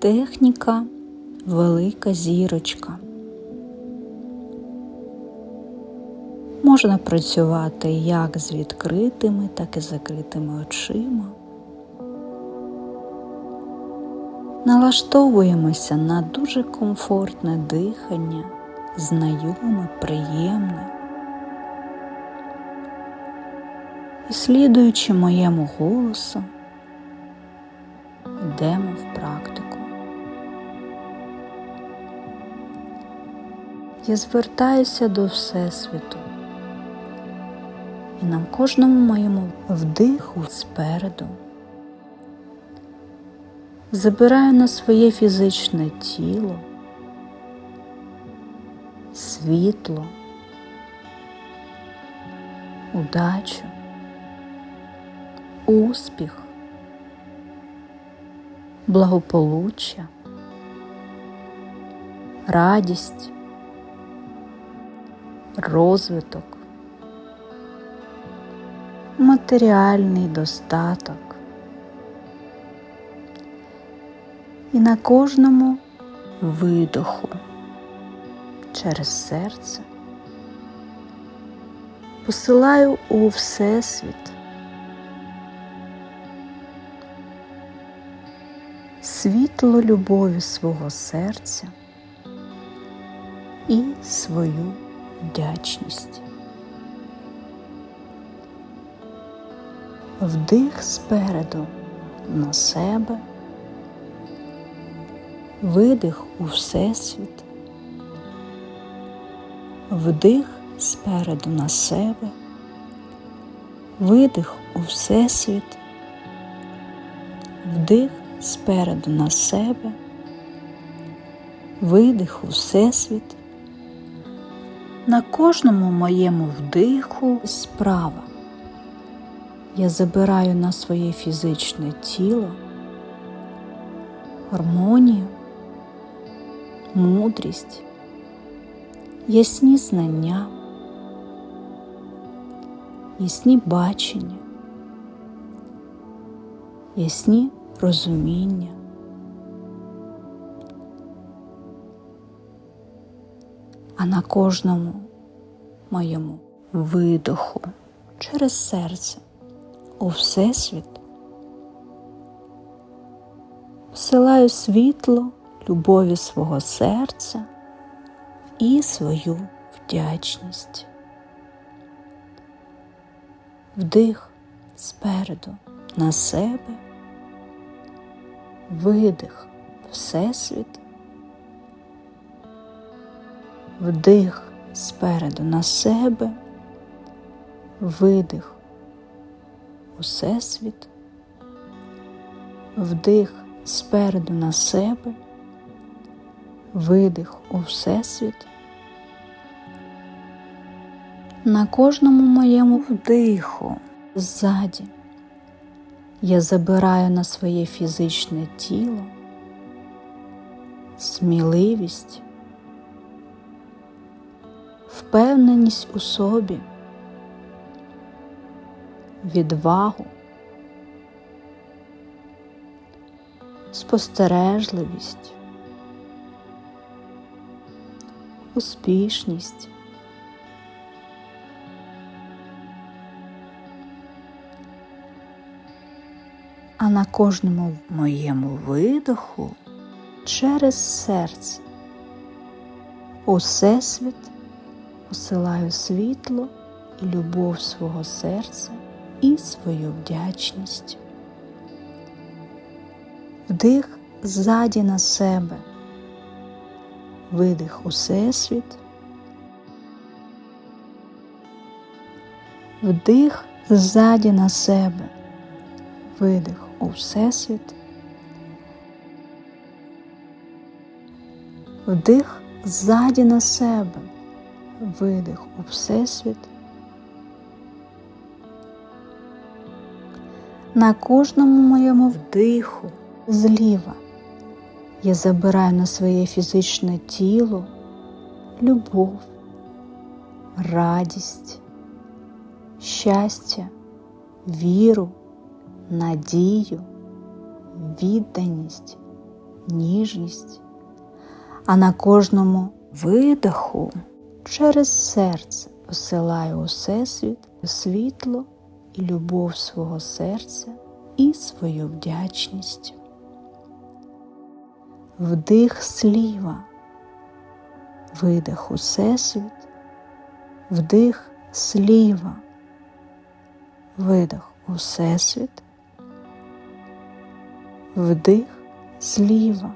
Техніка велика зірочка. Можна працювати як з відкритими, так і закритими очима. Налаштовуємося на дуже комфортне дихання, знайоме, приємне. І слідуючи моєму голосу, йдемо в практику. Я звертаюся до Всесвіту. І на кожному моєму вдиху спереду. Забираю на своє фізичне тіло світло, удачу, успіх, благополуччя, радість, розвиток, матеріальний достаток. І на кожному видоху через серце посилаю у Всесвіт світло любові свого серця і свою вдячність. Вдих спереду на себе, видих у Всесвіт, вдих спереду на себе, видих у Всесвіт, вдих спереду на себе, видих у Всесвіт. На кожному моєму вдиху справа я забираю на своє фізичне тіло гармонію, мудрість, ясні знання, ясні бачення, ясні розуміння. А на кожному моєму видоху через серце у Всесвіт. Посилаю світло любові свого серця і свою вдячність. Вдих спереду на себе, видих Всесвіт, вдих спереду на себе, видих Усесвіт, вдих спереду на себе, видих у Всесвіт. На кожному моєму вдиху ззаді я забираю на своє фізичне тіло сміливість, впевненість у собі, відвагу, спостережливість, успішність. А на кожному моєму видоху через серце у всесвіт посилаю світло і любов свого серця і свою вдячність. Вдих ззаді на себе, видих у всесвіт, вдих ззаді на себе, видих у всесвіт, вдих ззаді на себе, видих у всесвіт. На кожному моєму вдиху зліва я забираю на своє фізичне тіло любов, радість, щастя, віру, надію, відданість, ніжність, а на кожному видоху через серце посилаю у всесвіт світло і любов свого серця і свою вдячність. Вдих сліва, видих у всесвіт, вдих сліва, видих у всесвіт, вдих зліва,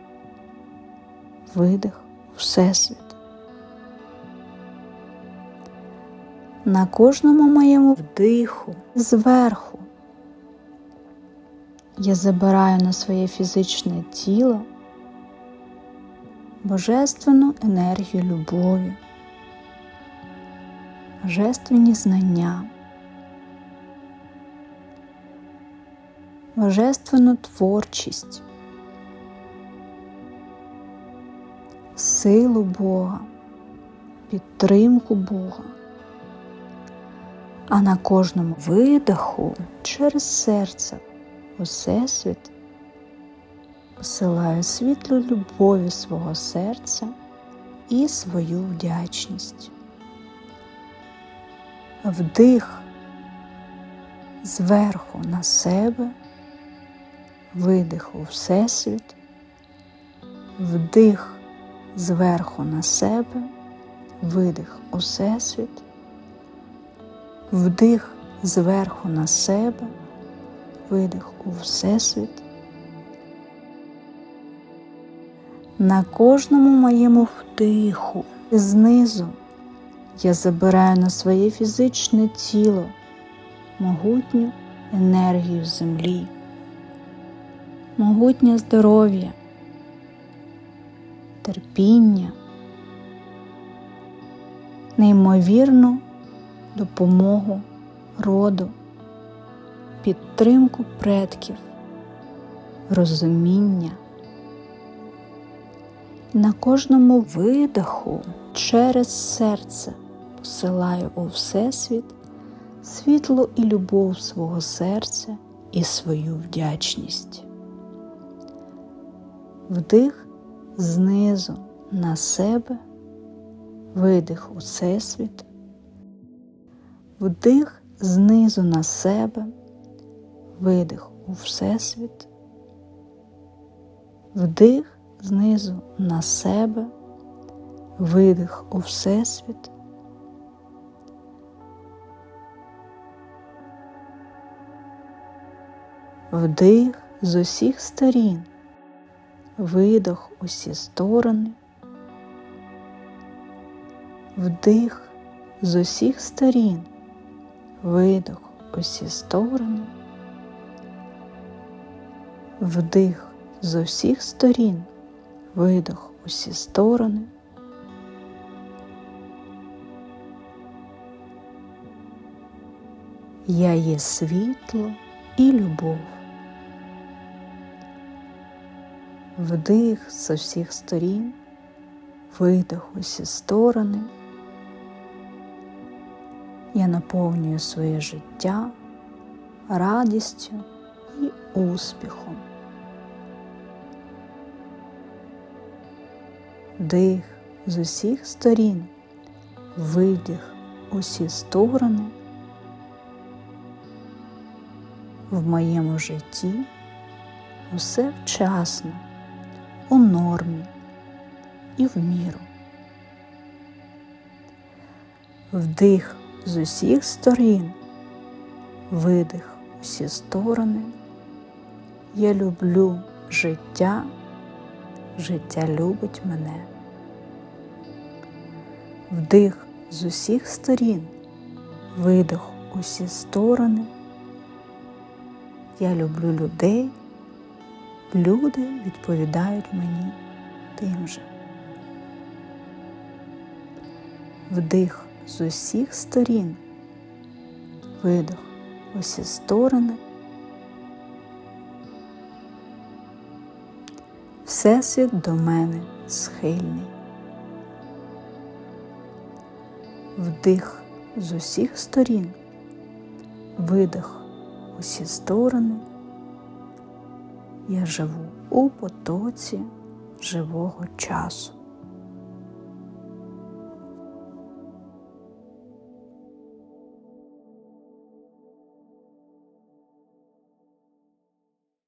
видих у всесвіт. На кожному моєму вдиху зверху я забираю на своє фізичне тіло божественну енергію любові, божественні знання, божественну творчість, силу Бога, підтримку Бога. А на кожному видиху через серце у всесвіт посилаю світло любові свого серця і свою вдячність. Вдих зверху на себе, видих у Всесвіт, вдих зверху на себе, видих у Всесвіт, вдих зверху на себе, видих у Всесвіт. На кожному моєму вдиху знизу я забираю на своє фізичне тіло могутню енергію землі, могутнє здоров'я, терпіння, неймовірну допомогу роду, підтримку предків, розуміння. На кожному видиху через серце посилаю у Всесвіт світло і любов свого серця і свою вдячність. Вдих знизу на себе, видих у Всесвіт, вдих знизу на себе, видих у Всесвіт, вдих знизу на себе, видих у Всесвіт. Вдих з усіх сторін, видох усі сторони, вдих з усіх сторін, видох усі сторони, вдих з усіх сторін, видох усі сторони. Я є світло і любов. Вдих з усіх сторін, видих усі сторони. Я наповнюю своє життя радістю і успіхом. Дих з усіх сторін, видих усі сторони. В моєму житті усе вчасно у нормі і в міру. Вдих з усіх сторін, видих усі сторони. Я люблю життя, життя любить мене. Вдих з усіх сторін, видих усі сторони. Я люблю людей люди відповідають мені тим же. Вдих з усіх сторін, видох усі сторони. Всесвіт до мене схильний. Вдих з усіх сторін, видих усі сторони. Я живу у потоці живого часу.